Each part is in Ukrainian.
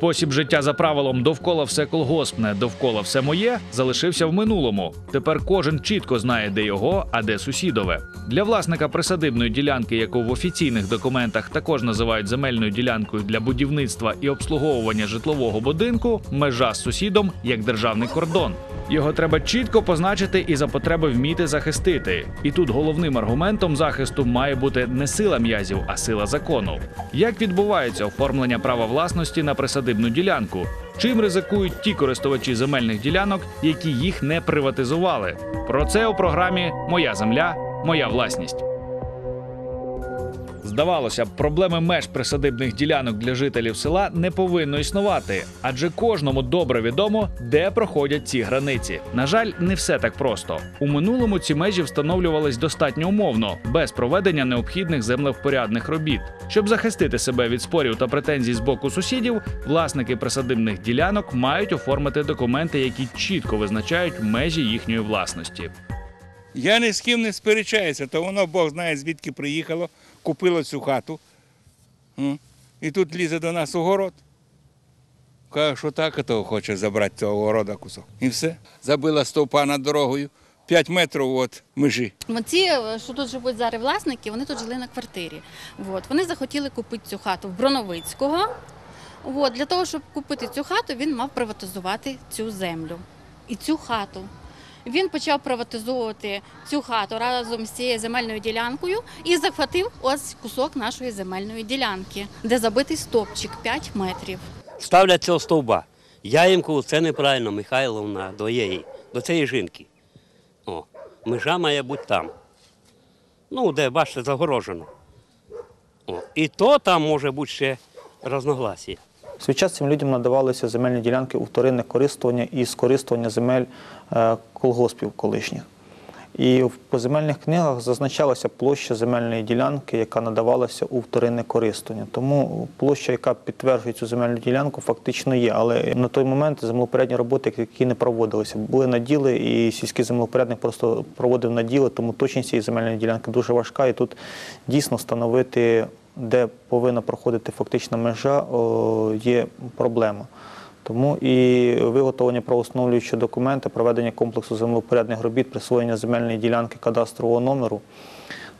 Спосіб життя за правилом довкола все колгоспне, довкола все моє залишився в минулому. Тепер кожен чітко знає, де його, а де сусідове. Для власника присадибної ділянки, яку в офіційних документах також називають земельною ділянкою для будівництва і обслуговування житлового будинку, межа з сусідом як державний кордон. Його треба чітко позначити і за потреби вміти захистити. І тут головним аргументом захисту має бути не сила м'язів, а сила закону. Як відбувається оформлення права власності на присадибну ділянку? Чим ризикують ті користувачі земельних ділянок, які їх не приватизували? Про це у програмі Моя земля, моя власність. Здавалося б, проблеми меж присадибних ділянок для жителів села не повинно існувати, адже кожному добре відомо, де проходять ці границі. На жаль, не все так просто. У минулому ці межі встановлювались достатньо умовно, без проведення необхідних землевпорядних робіт. Щоб захистити себе від спорів та претензій з боку сусідів, власники присадибних ділянок мають оформити документи, які чітко визначають межі їхньої власності. Я ні з ким не сперечаюся, то воно Бог знає, звідки приїхало, купило цю хату. І тут лізе до нас у город. Каже, що так, того хоче забрати цього города кусок. І все. Забила стовпа над дорогою. 5 метрів від межі. Ці, е, що тут живуть зараз власники, вони тут жили на квартирі. От. Вони захотіли купити цю хату в Броновицького. От. Для того, щоб купити цю хату, він мав приватизувати цю землю і цю хату. Він почав приватизовувати цю хату разом з цією земельною ділянкою і захватив ось кусок нашої земельної ділянки, де забитий стопчик 5 метрів. ставлять цього стовба. Я їм кажу, це неправильно, Михайловна, до її, до цієї жінки. О, межа має бути там. Ну, де, бачите, загорожено. О, і то там може бути ще разногласія. В свій час цим людям надавалися земельні ділянки у вторинне користування і скористування земель е, колгоспів колишніх. І в поземельних книгах зазначалася площа земельної ділянки, яка надавалася у вторинне користування. Тому площа, яка підтверджує цю земельну ділянку, фактично є. Але на той момент землепорядні роботи, які не проводилися, були наділи, і сільський землепорядник просто проводив наділи, тому точність цієї земельної ділянки дуже важка. І тут дійсно встановити, де повинна проходити фактична межа, є проблема. Тому і виготовлення правоустановлюючого документа, проведення комплексу землепорядних робіт, присвоєння земельної ділянки кадастрового номеру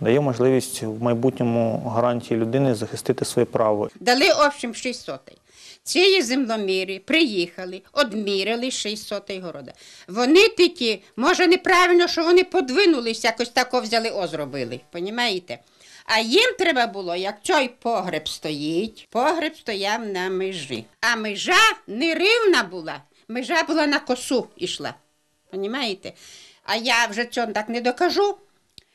дає можливість в майбутньому гарантії людини захистити своє право. Дали общим 6 сотей. Ці земломіри приїхали, одміряли 6 сотей города. Вони тільки, може неправильно, що вони подвинулись, якось тако взяли, о, зробили. Понімаєте? А їм треба було, як цей погреб стоїть, погреб стояв на межі. А межа не рівна була, межа була на косу йшла. Понімаєте? А я вже цього так не докажу,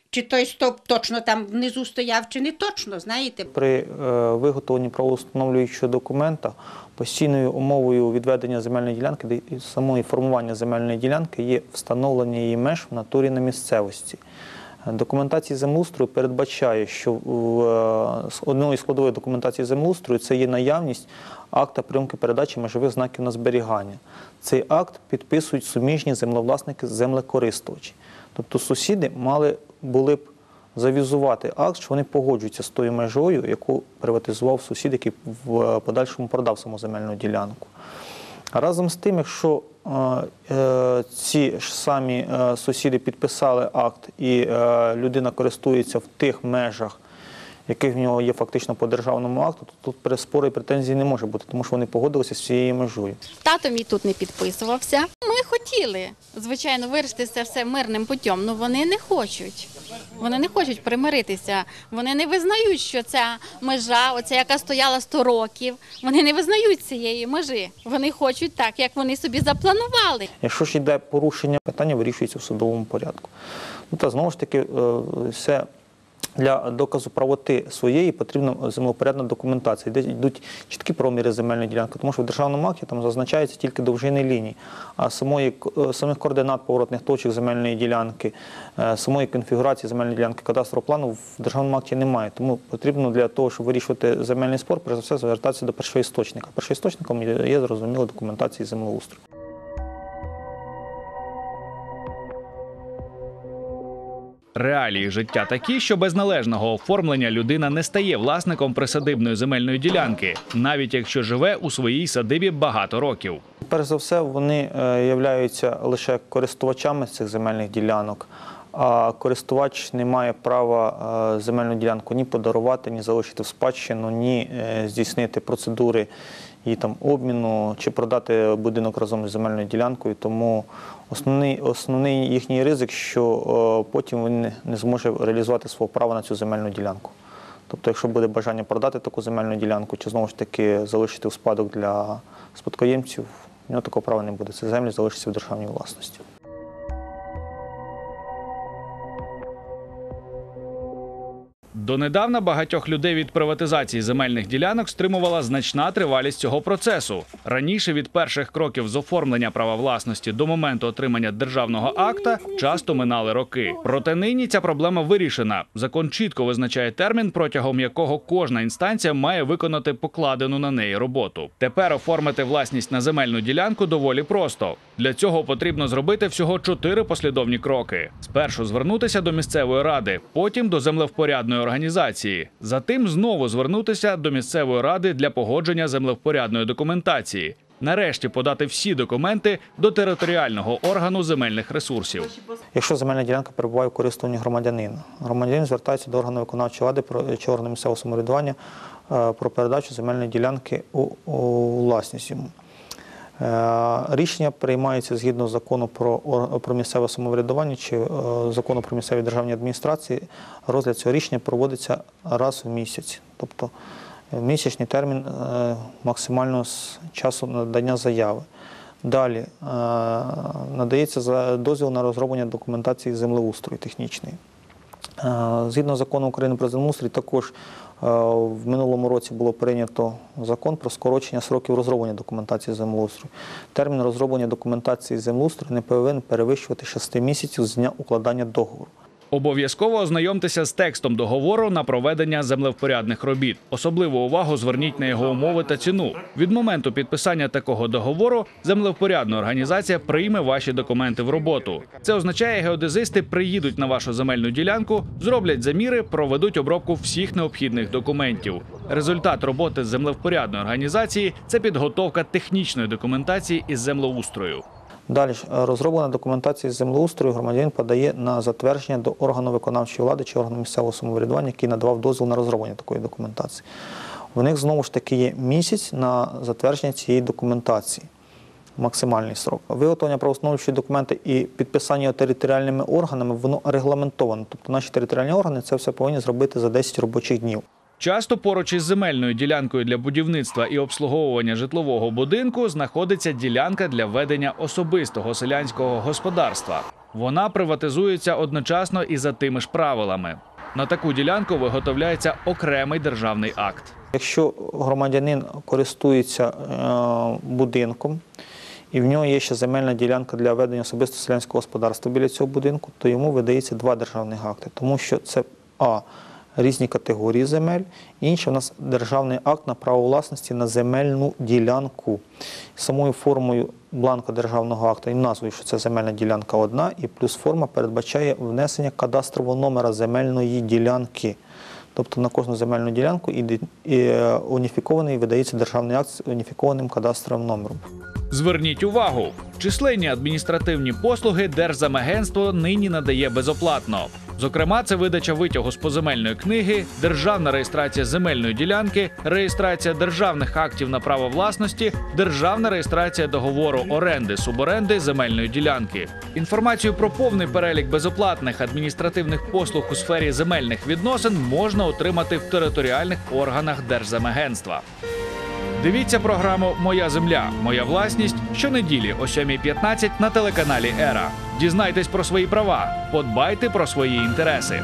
чи той стовп точно там внизу стояв, чи не точно, знаєте. При е, виготовленні правоустановлюючого документа постійною умовою відведення земельної ділянки, і самої формування земельної ділянки є встановлення її меж в натурі на місцевості. Документація землеустрою передбачає, що е, одною із складових документації землеустрою це є наявність акта прийомки передачі межових знаків на зберігання. Цей акт підписують суміжні землевласники землекористувачі. Тобто сусіди мали були б завізувати акт, що вони погоджуються з тою межою, яку приватизував сусід, який в е, подальшому продав саму земельну ділянку. Разом з тим, якщо ці ж самі е, сусіди підписали акт і е, людина користується в тих межах, яких в нього є фактично по державному акту, то тут пере- спору і претензій не може бути, тому що вони погодилися з цією межою. Тато мій тут не підписувався. Хотіли, звичайно, вирішити це все мирним путем, але вони не хочуть. Вони не хочуть примиритися. Вони не визнають, що ця межа, оця яка стояла 100 років, вони не визнають цієї межі. Вони хочуть так, як вони собі запланували. Якщо ж йде порушення, питання вирішується в судовому порядку. Ну та знову ж таки, е, все Для доказу правоти своєї потрібна землепорядна документація, де йдуть чіткі проміри земельної ділянки, тому що в державному акті там зазначається тільки довжини ліній, а самої, е, самих координат поворотних точок земельної ділянки, е, самої конфігурації земельної ділянки кадастрового плану в державному акті немає. Тому потрібно для того, щоб вирішувати земельний спор, перш за все звертатися до першоісточника. Першоісточником є зрозуміло документації землеустрою. Реалії життя такі, що без належного оформлення людина не стає власником присадибної земельної ділянки, навіть якщо живе у своїй садибі багато років. Перш за все, вони е, являються лише користувачами цих земельних ділянок, а користувач не має права е, земельну ділянку ні подарувати, ні залишити в спадщину, ні е, здійснити процедури її там обміну чи продати будинок разом з земельною ділянкою. Тому основний, основний їхній ризик, що е, потім він не- зможе реалізувати свого права на цю земельну ділянку. Тобто, якщо буде бажання продати таку земельну ділянку, чи знову ж таки залишити у спадок для спадкоємців, у нього такого права не буде. Ці землі залишаться в державній власності. Донедавна багатьох людей від приватизації земельних ділянок стримувала значна тривалість цього процесу. Раніше від перших кроків з оформлення права власності до моменту отримання державного акта часто минали роки. Проте нині ця проблема вирішена. Закон чітко визначає термін, протягом якого кожна інстанція має виконати покладену на неї роботу. Тепер оформити власність на земельну ділянку доволі просто. Для цього потрібно зробити всього чотири послідовні кроки: спершу звернутися до місцевої ради, потім до землевпорядної організації. Затим знову звернутися до місцевої ради для погодження землевпорядної документації. Нарешті подати всі документи до територіального органу земельних ресурсів. Якщо земельна ділянка перебуває в користуванні громадянина, громадянин звертається до органу виконавчої влади чи органу місцевого самоврядування е, про передачу земельної ділянки у власність йому. Е, Рішення приймається згідно закону про, місцеве самоврядування чи е, закону про місцеві державні адміністрації. Розгляд цього рішення проводиться раз в місяць. Тобто е, місячний термін максимального часу надання заяви. Далі надається дозвіл на розроблення документації землеустрою технічної. Згідно закону України про землеустрій, також в минулому році було прийнято закон про скорочення сроків розроблення документації землеустрою. Термін розроблення документації землеустрою не повинен перевищувати 6 місяців з дня укладання договору. Обов'язково ознайомтеся з текстом договору на проведення землевпорядних робіт. Особливу увагу зверніть на його умови та ціну. Від моменту підписання такого договору землевпорядна організація прийме ваші документи в роботу. Це означає, геодезисти приїдуть на вашу земельну ділянку, зроблять заміри, проведуть обробку всіх необхідних документів. Результат роботи землевпорядної організації це підготовка технічної документації із землеустрою. Далі е, розроблена документація землеустрою громадянин подає на затвердження до органу виконавчої влади чи органу місцевого самоврядування, який надавав дозвіл на розроблення такої документації. В них знову ж таки є місяць на затвердження цієї документації. Максимальний срок. Виготовлення правоустановлюючої документи і підписання територіальними органами, воно регламентовано. Тобто наші територіальні органи це все повинні зробити за 10 робочих днів. Часто поруч із земельною ділянкою для будівництва і обслуговування житлового будинку знаходиться ділянка для ведення особистого селянського господарства. Вона приватизується одночасно і за тими ж правилами. На таку ділянку виготовляється окремий державний акт. Якщо громадянин користується е, будинком, і в нього є ще земельна ділянка для ведення особисто селянського господарства біля цього будинку, то йому видається два державних акти, тому що це А. Різні категорії земель, інше у нас державний акт на право власності на земельну ділянку. Самою формою бланка державного акту і назвою, що це земельна ділянка одна, і плюс форма передбачає внесення кадастрового номера земельної ділянки. Тобто на кожну земельну ділянку і, е, уніфікований видається державний акт з уніфікованим кадастровим номером. Зверніть увагу, численні адміністративні послуги Держземагентство нині надає безоплатно. Зокрема, це видача витягу з поземельної книги, державна реєстрація земельної ділянки, реєстрація державних актів на право власності, державна реєстрація договору оренди суборенди земельної ділянки. Інформацію про повний перелік безоплатних адміністративних послуг у сфері земельних відносин можна отримати в територіальних органах Держземагентства. Дивіться програму Моя земля, моя власність щонеділі о 7.15 на телеканалі Ера. Дізнайтесь про свої права, подбайте про свої інтереси.